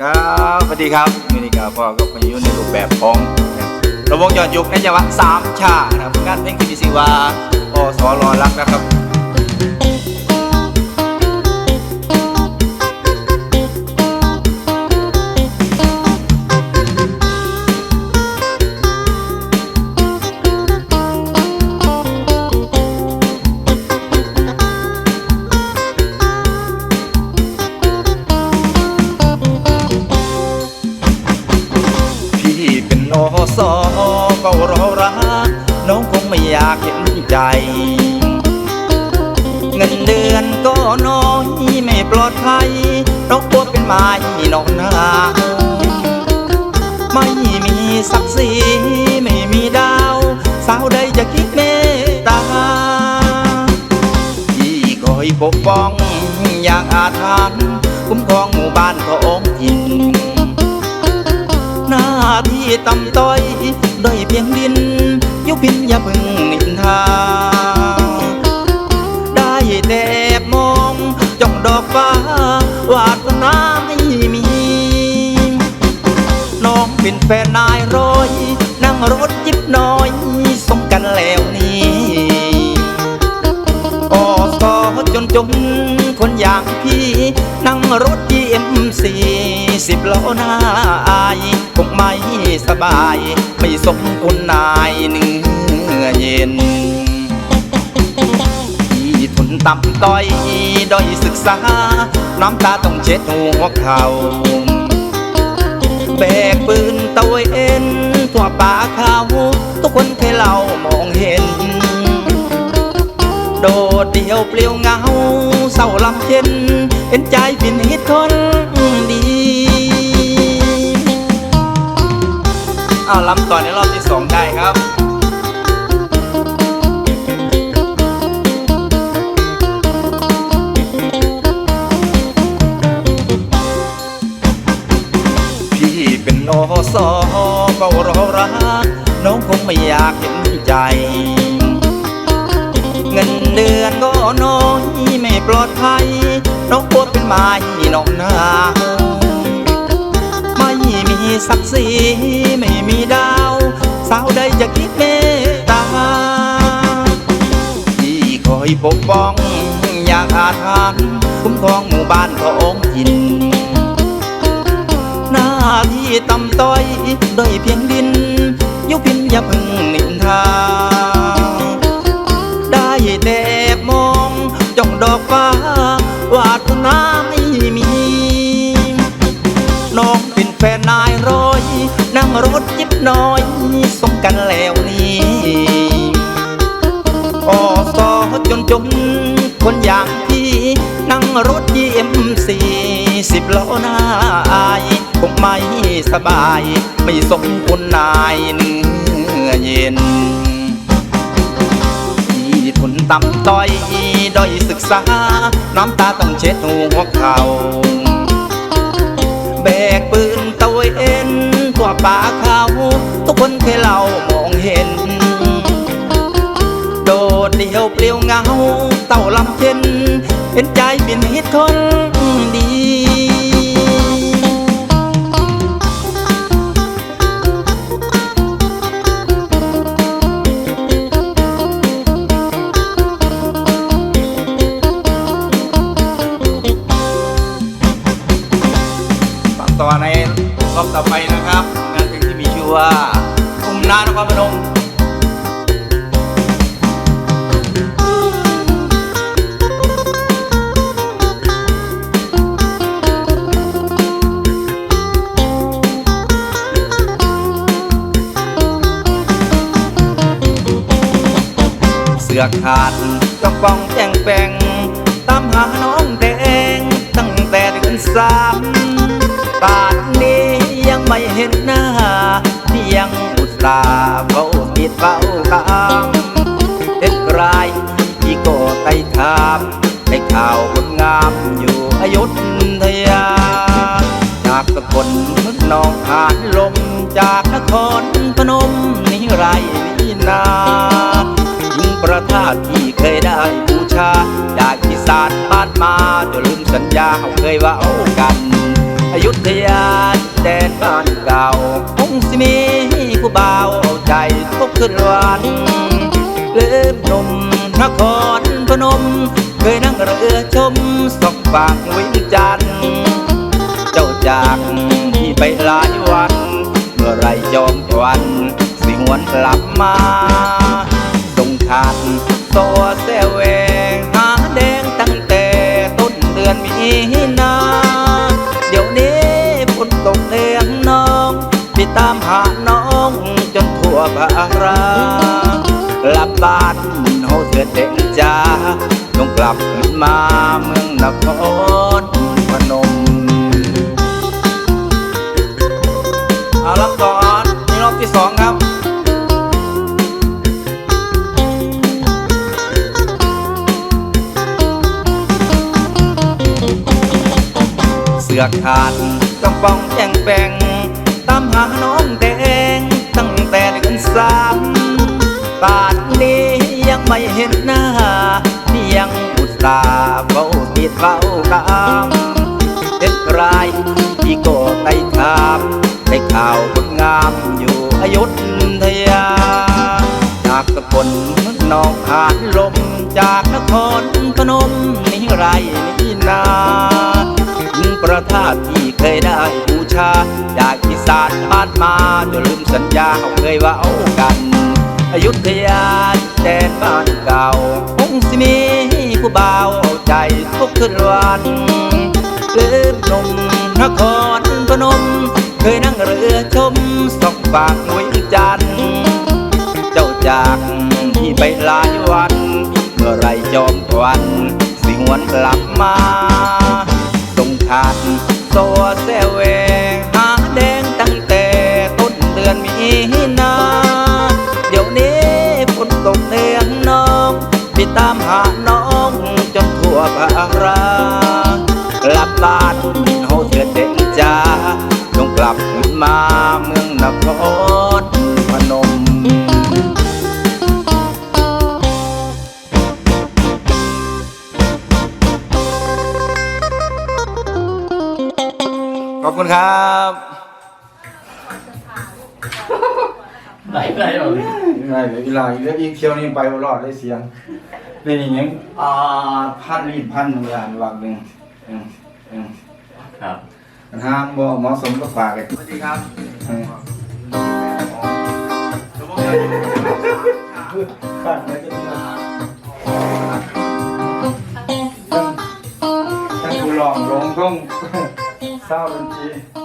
ครับสวัสดีครับมินิกาพ่อก็มาอยู่ในรูปแบบของระวงย้อนยุคในจังหวะสามชานะครับงานเพลงที่มีชื่อว่าอสรอรักนะครับ สอก็รอรักน้องคงไม่อยากเห็นใจ เงินเดือนก็น้อยไม่ปลอดภัยน้องกลัวเป็นไม้นอนนาไม่มีศักดิ์ศรีไม่มีดาว สาวใดจะคิดเมตตาพี่คอยปกป้องอย่างอาถรรพ์คุ้มครองหมู่บ้านของ ถิ่นหน้าที่ต่ำต้อยด้อยเพียงดิน ยุพินอย่าพึ่งนินทา ได้แต่มองจ้องดอกฟ้าวาสนาไม่มี น้องเป็นแฟนนายร้อย นั่งรถจิบน้อยสมกันแล้วนี่อสอจนจนคนอย่างพี่ นั่งรถยีเอ็มสี่สิบล้อหน้าอาย สบาย ไม่สมคุณนายเนื้อเย็นพี่ทนต่ำต้อยด้อยศึกษา น้ำตาต้องเช็ดหัวเขาแบกปืนตะเวนทั่วป่าเขาทุกคนเคยเล่ามองเห็น โดดเดี่ยวเปลี่ยวเหงาเศร้าลำเค็นเห็นใจผินฮิตคนำต่อในรอบที่สองได้ครับพี่เป็นอสอก็รอรักน้องคงไม่อยากเห็นใจ เงินเดือนก็น้อยไม่ปลอดภัย น้องกลัวเป็นไม้นอนหนาไม่มีศักดิ์ศรี ปกป้อง อยางอาถรรพ์คุ้มครองหมู่บ้านของถิ่นหน้าที่ต่ำต้อยด้ยเพียงดิน ยุพินอย่าพึ่งนินทา ได้แต่บมองจ้องดอกฟ้าวาสนาไม่มี น้องเป็นแฟนนายร้อย นั่งรถยิบน้อยสมกันแล้วนี่อ สอจนจนคนอย่างพี่นั่งรถยีเอ็มสี่สิบล้อหน้าอายคงไม่สบาย ไม่สมคุณนายเนื้อเย็นที่ทนต่ำต้อยด้อยศึกษา น้ำตาต้องเช็ดหัวเขาแบกปืนตะเวนทั่วป่าเขา ทุกคนเคยเล่า เปลี่ยวเหงาเต่าลำเค็นเห็นใจเป็นฮิตคนดีฟังต่อในรอบต่อไปนะครับงานเพลงที่มีชื่อว่าคุมนานครพนม สือขาดกระป๋องแจงแปงตามหาน้องแดง ตั้งแต่เดือนสามป่านนี้ยังไม่เห็นหน้าเพียงอุตส่าห์เฝ้าติดเฝ้าตามเด็ดรายที่ก็ไต่ถามให้ข่าวคนงามอยู่อยุธยา จากสกลมึกนองหานลมจากนครพนมนิไรนี่นา ประทาที่เคยได้บูชาจากอีสานบ้านมาจนลืมสัญญาเขาเคยว่าเอากันอยุธยาแดนบ้านเก่าคงสิมีผู้บ่าวเอาใจทุกคืนวันเลืมนมนครพนม เคยนั่งเรือชมสองฝั่งวิงจันเจ้าจากที่ไปหลายวัน เมื่อไรจอมจวันสิหวนกลับมา ขาดตัวแซวแวงหาแดงตั้งแต่ต้นเดือนมีนา เดี๋ยวนี้ฝนตกเลี้ยงน้องไปตามหาน้องจนทั่วบาราลับบ้านเฮาเถิดเด็กจ้าต้องกลับมาเมืองนครพนมเอารับก่อน อขาดกำปองแจงแปงตามหาน้องแดง ตั้งแต่เดือนสามปานนี้ยังไม่เห็นหน้านี่ยังอุตส่าห์เฝ้าติดเฝ้าตามเป็นไรที่ก็ได้ถามได้ข่าวคนงามอยู่อยุธยา จากสกลนองหานลมจากนคร ชา จากอีสานบ้านมาจะลืมสัญญาเขาเคยว่าเอากัน อยุธยาแดนบ้านเก่าคงสิมีผู้บ่าวใจทุกคืนวันลืมนมนครพนม เคยนั่งเรือชมสองฝั่งวิงจันทร์เจ้าจากที่ไปหลายวัน เมื่อไรจอมควันสิหวนกลับมาตรงขาดตัวแซวแว กลับขึ้นมาเมืองนครพนม ขอบคุณครับไหนไหนหรอไม่เลยอีหลายแล้วอีกเที่ยวนี้ไปบ่รอดได้เสียงเป็นอย่างงี้อ่าพันรีดพันหนึ่งอย่างวักหนึ่งอืมอืมครับ ปัญหาบ่เหมาะสมกับฝากกันสวัสดีครับเออขาดแล้วจะมาถ้ากูลองลงต้องเศร้าทันที